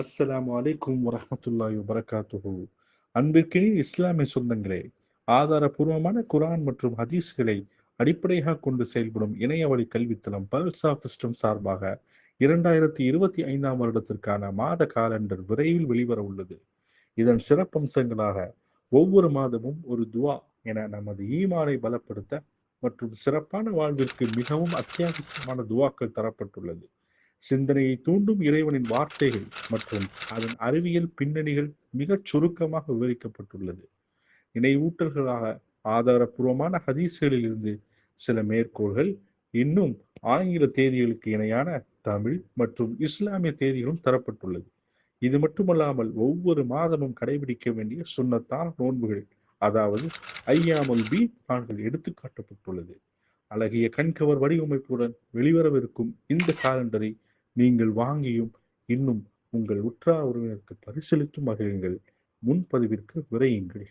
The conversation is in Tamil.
அஸ்ஸலாம் வலைக்கும் வரஹ்மத்துல்லாஹி வபரகாத்துஹு. அன்பிற்கினி இஸ்லாமிய சொந்தங்களே ஆதாரபூர்வமான குரான் மற்றும் ஹதீஸ்களை அடிப்படையாக கொண்டு செயல்படும் இணையவழி கல்வித்தளம் பல்ஸ் ஆஃப் சிஸ்டம் சார்பாக இரண்டாயிரத்தி இருபத்தி ஐந்தாம் வருடத்திற்கான மாத காலண்டர் விரைவில் வெளிவர உள்ளது. இதன் சிறப்பம்சங்களாக ஒவ்வொரு மாதமும் ஒரு துவா என நமது ஈமானை பலப்படுத்த மற்றும் சிறப்பான வாழ்விற்கு மிகவும் அத்தியாவசியமான துவாக்கள் தரப்பட்டுள்ளது. சிந்தனையை தூண்டும் இறைவனின் வார்த்தைகள் மற்றும் அதன் அறிவியல் பின்னணிகள் மிகச் சுருக்கமாக விவரிக்கப்பட்டுள்ளது. நினைவூட்டல்களாக ஆதாரபூர்வமான ஹதீஸ்களில் இருந்து சில மேற்கோள்கள் இன்னும் ஆங்கில தேதிகளுக்கு இணையான தமிழ் மற்றும் இஸ்லாமிய தேதிகளும் தரப்பட்டுள்ளது. இது மட்டுமல்லாமல் ஒவ்வொரு மாதமும் கடைபிடிக்க வேண்டிய சுண்ணத்தான நோன்புகள் அதாவது ஐயாமல் பி நாட்கள் எடுத்து காட்டப்பட்டுள்ளது அழகிய கண்கவர் வடிவமைப்புடன் வெளிவரவிருக்கும் இந்த காலண்டரை நீங்கள் வாங்கியும் இன்னும் உங்கள் உற்றார் உறவினருக்கு பரிசீலித்தும் மகிழுங்கள். முன்பதிவிற்கு விரையுங்கள்.